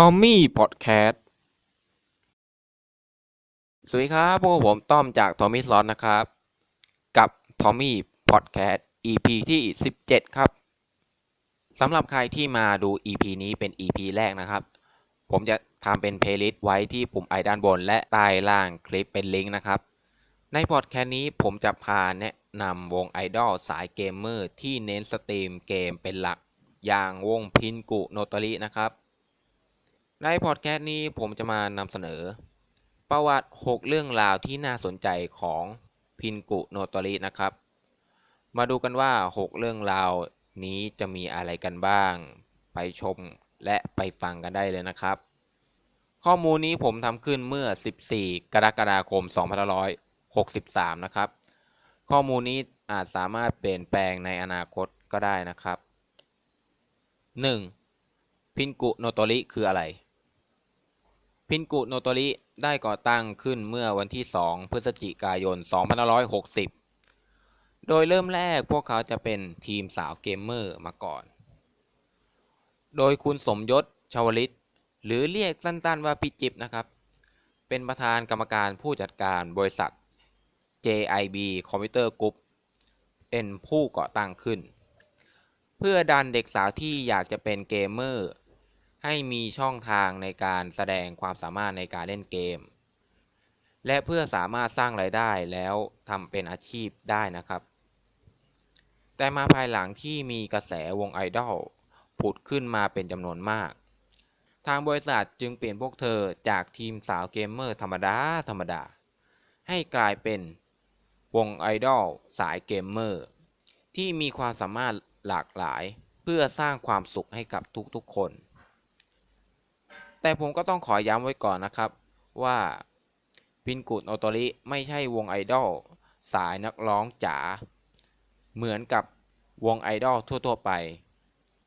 ทอมมี่พอดแคสต์ สวัสดีครับพวกผมต้อมจากทอมมี่สล็อตนะครับ กับทอมมี่พอดแคสต์ EP ที่ 17 ครับ สำหรับใครที่มาดู EP นี้เป็น EP แรกนะครับ ผมจะทำเป็นเพลย์ลิสต์ไว้ที่ปุ่มไอด้านบนและใต้ล่างคลิปเป็นลิงก์นะครับ ในพอดแคสต์นี้ผมจะพาแนะนำวงไอดอลสายเกมเมอร์ที่เน้นสตรีมเกมเป็นหลัก อย่างวงพินกุโนตรินะครับ ในพอดแคสต์นี้ผมจะมานำเสนอ ประวัติ 6 เรื่องราวที่น่าสนใจของพินกุโนโตรินะครับ มาดูกันว่า 6 เรื่องราวนี้จะมีอะไรกันบ้าง ไปชมและไปฟังกันได้เลยนะครับ ข้อมูลนี้ผมทำขึ้นเมื่อ 14 กรกฎาคม 2563 นะครับ ข้อมูลนี้อาจสามารถเปลี่ยนแปลงในอนาคตก็ได้นะครับ 1. พินกุโนโตริคืออะไร พินกุโนโตริได้ก่อตั้งขึ้นเมื่อวันที่ 2 พฤศจิกายน 2560 โดยเริ่มแรกพวกเขาจะเป็นทีมสาวเกมเมอร์มาก่อน โดยคุณสมยศชาวลิต หรือเรียกสั้นๆว่าพี่จิบนะครับ เป็นประธานกรรมการผู้จัดการบริษัท JIB Computer Group เป็นผู้ก่อตั้งขึ้น เพื่อดันเด็กสาวที่อยากจะเป็นเกมเมอร์ ให้มีช่องทางในการแสดงความสามารถในการเล่นเกม และเพื่อสามารถสร้างรายได้แล้วทำเป็นอาชีพได้นะครับ แต่มาภายหลังที่มีกระแสวงไอดอลผุดขึ้นมาเป็นจำนวนมาก ทางบริษัทจึงเปลี่ยนพวกเธอจากทีมสาวเกมเมอร์ธรรมดา ธรรมดา ให้กลายเป็นวงไอดอลสายเกมเมอร์ที่มีความสามารถหลากหลายเพื่อสร้างความสุขให้กับทุกๆคน แต่ผมก็ต้องขอย้ำไว้ก่อนนะครับว่าพินกุดโอโตริไม่ใช่วงไอดอลสายนักร้องจ๋าเหมือนกับวงไอดอลทั่วๆไป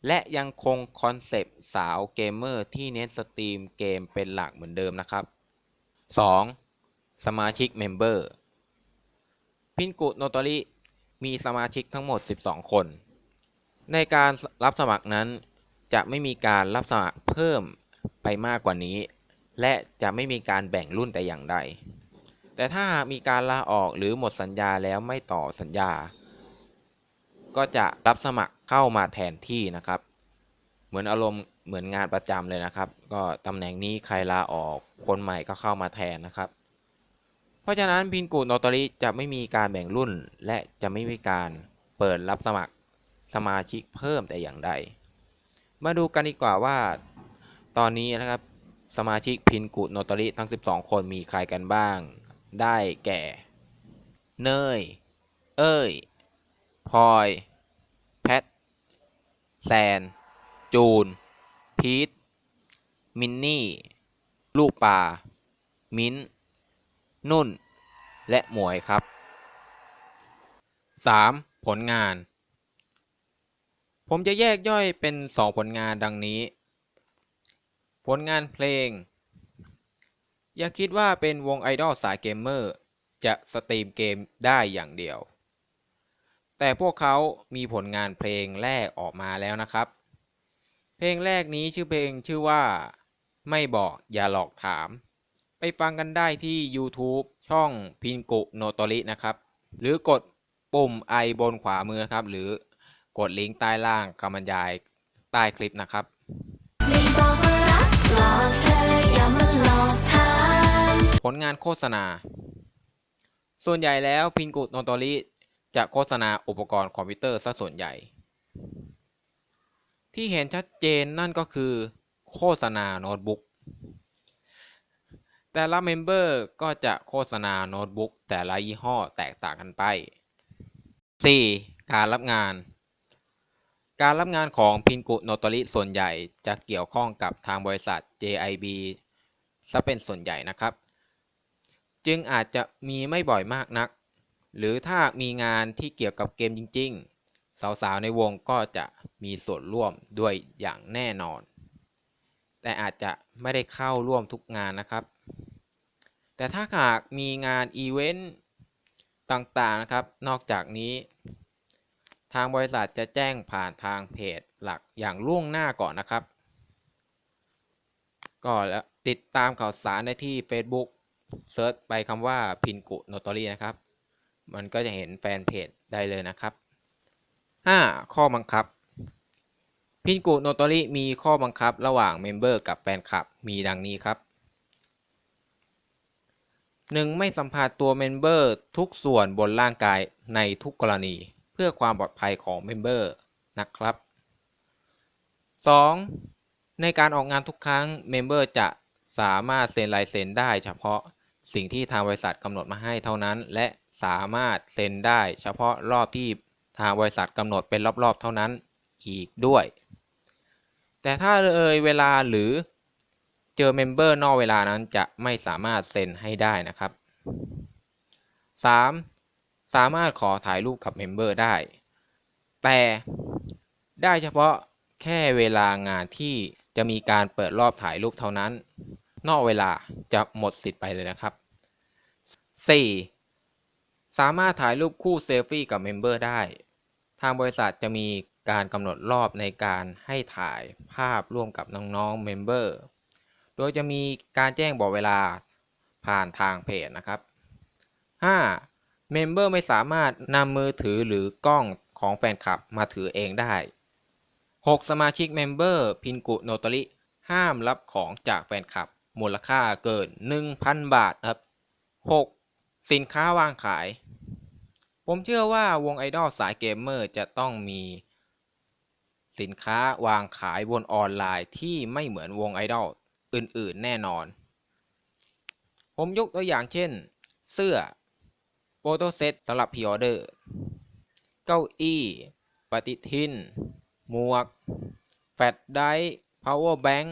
และยังคงคอนเซปต์สาวเกมเมอร์ที่เน้นสตรีมเกมเป็นหลักเหมือนเดิมนะครับ 2. สมาชิกเมมเบอร์พินกุโนโตริมีสมาชิกทั้งหมด 12 คน ในการรับสมัครนั้นจะไม่มีการรับสมัครเพิ่ม ไปมากกว่านี้ และจะไม่มีการแบ่งรุ่นแต่อย่างใด แต่ถ้ามีการลาออกหรือหมดสัญญาแล้วไม่ต่อสัญญา ก็จะรับสมัครเข้ามาแทนที่นะครับ เหมือนอารมณ์เหมือนงานประจำเลยนะครับ ก็ตำแหน่งนี้ใครลาออกคนใหม่ก็เข้ามาแทนนะครับ เพราะฉะนั้นพินกูโนโตอริจะไม่มีการแบ่งรุ่น และจะไม่มีการเปิดรับสมัครสมาชิกเพิ่มแต่อย่างใด มาดูกันดีกว่าว่า ตอนนี้นะครับสมาชิกพินกุโนตริทั้ง 12 คนมีใครกันบ้าง ได้แก่ เนย เอ้ยพลอย แพท แซน จูน พีท มินนี่ ลูกป่า มิ้น นุ่น และหมวยครับ 3. ผลงาน ผมจะแยกย่อยเป็น 2 ผลงานดังนี้ ผลงานเพลง อย่าคิดว่าเป็นวงไอดอลสายเกมเมอร์ จะสตรีมเกมได้อย่างเดียว แต่พวกเขามีผลงานเพลงแรกออกมาแล้วนะครับ เพลงแรกนี้ชื่อเพลงชื่อว่า ไม่บอกอย่าหลอกถาม ไปฟังกันได้ที่ YouTube ช่องพินกุโนโตรินะครับ หรือกดปุ่มไอบนขวามือครับ หรือกดลิงก์ใต้ล่างคำบรรยายใต้คลิปนะครับ ผลงานโฆษณา ส่วนใหญ่แล้วพินกุโนโตริจะโฆษณาอุปกรณ์คอมพิวเตอร์ซะส่วนใหญ่ ที่เห็นชัดเจนนั่นก็คือโฆษณาโน้ตบุ๊ก แต่ละเมมเบอร์ก็จะโฆษณาโน้ตบุ๊กแต่ละยี่ห้อแตกต่างกันไป 4. การรับงาน การรับงานของพินกุโนโตริส่วนใหญ่จะเกี่ยวข้องกับทางบริษัท JIB ซะเป็นส่วนใหญ่นะครับ จึงอาจจะมีไม่บ่อยมากนัก หรือถ้ามีงานที่เกี่ยวกับเกมจริง ๆ สาวๆ ในวงก็จะมีส่วนร่วมด้วยอย่างแน่นอน แต่อาจจะไม่ได้เข้าร่วมทุกงานนะครับ แต่ถ้าหากมีงานอีเวนต์ต่างๆนะครับ นอกจากนี้ ทางบริษัทจะแจ้งผ่านทางเพจหลักอย่างล่วงหน้าก่อนนะครับ ก็แล้วติดตามข่าวสารได้ที่ Facebook เซิร์ชไปคำว่าพินกุโนตอรี่นะครับ มันก็จะเห็นแฟนเพจได้เลยนะครับ 5. ข้อบังคับ พินกุโนตอรี่มีข้อบังคับระหว่างเมมเบอร์กับแฟนคลับมีดังนี้ครับ 1. ไม่สัมผัสตัวเมมเบอร์ทุกส่วนบนร่างกายในทุกกรณี พื่อความปลอดภัยของเมมเบอร์นะครับ 2. ในการออกงานทุกครั้งเมมเบอร์จะสามารถเซ็นลายเซ็นได้เฉพาะสิ่งที่ทางบริษัทกำหนดมาให้เท่านั้น และสามารถเซ็นได้เฉพาะรอบที่ทางบริษัทกำหนดเป็นรอบๆ เท่านั้นอีกด้วย แต่ถ้าเลยเวลาหรือเจอเมมเบอร์นอกเวลานั้นจะไม่สามารถเซ็นให้ได้นะครับ 3. สามารถขอถ่ายรูปกับเมมเบอร์ได้ แต่ได้เฉพาะแค่เวลางานที่จะมีการเปิดรอบถ่ายรูปเท่านั้น นอกเวลาจะหมดสิทธิ์ไปเลยนะครับ 4. สามารถถ่ายรูปคู่เซลฟี่กับเมมเบอร์ได้ ทางบริษัทจะมีการกำหนดรอบในการให้ถ่ายภาพร่วมกับน้องๆเมมเบอร์โดยจะมีการแจ้งบอกเวลาผ่านทางเพจนะครับ 5. เมมเบอร์ไม่สามารถนำมือถือหรือกล้องของแฟนคลับมาถือเองได้ 6. สมาชิกเมมเบอร์พินกุโนตริ ห้ามรับของจากแฟนคลับ มูลค่าเกิน 1,000 บาทครับ 6. สินค้าวางขาย ผมเชื่อว่าวงไอดอลสายเกมเมอร์จะต้องมีสินค้าวางขายบนออนไลน์ที่ไม่เหมือนวงไอดอลอื่น ๆ แน่นอน ผมยกตัวอย่างเช่น เสื้อ โฟโต้เซตสำหรับพรีออเดอร์ เก้าอี้ ปฏิทิน หมวก แฟลชไดรฟ์ power bank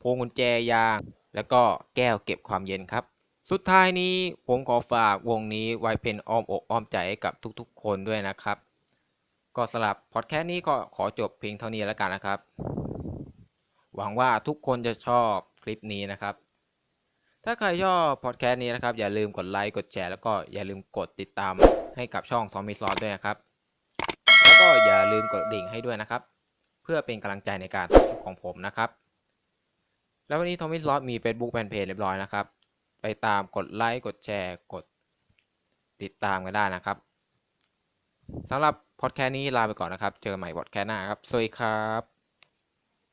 พวงกุญแจยาง แล้วก็แก้วเก็บความเย็นครับ สุดท้ายนี้ผมขอฝากวงนี้ไว้เป็นอ้อมอกอ้อมใจให้กับทุกๆ คนด้วยนะครับ ก็สำหรับพอดแคสต์นี้ก็ขอจบเพียงเท่านี้แล้วกันนะครับ หวังว่าทุกคนจะชอบคลิปนี้นะครับ ถ้าใครชอบพอดแคสต์นี้นะครับ อย่าลืมกดไลค์ กดแชร์ แล้วก็อย่าลืมกดติดตามให้กับช่องทอมมี่ซอสด้วยนะครับ แล้วก็อย่าลืมกดดิ่งให้ด้วยนะครับ เพื่อเป็นกำลังใจในการทำของผมนะครับ แล้ววันนี้ทอมมี่ซอสมี Facebook แฟนเพจเรียบร้อยนะครับ ไปตามกดไลค์ กดแชร์ กดติดตามกันได้นะครับสำหรับพอดแคสต์นี้ลาไปก่อนนะครับ เจอกันใหม่พอดแคสต์หน้าครับ สวัสดีครับ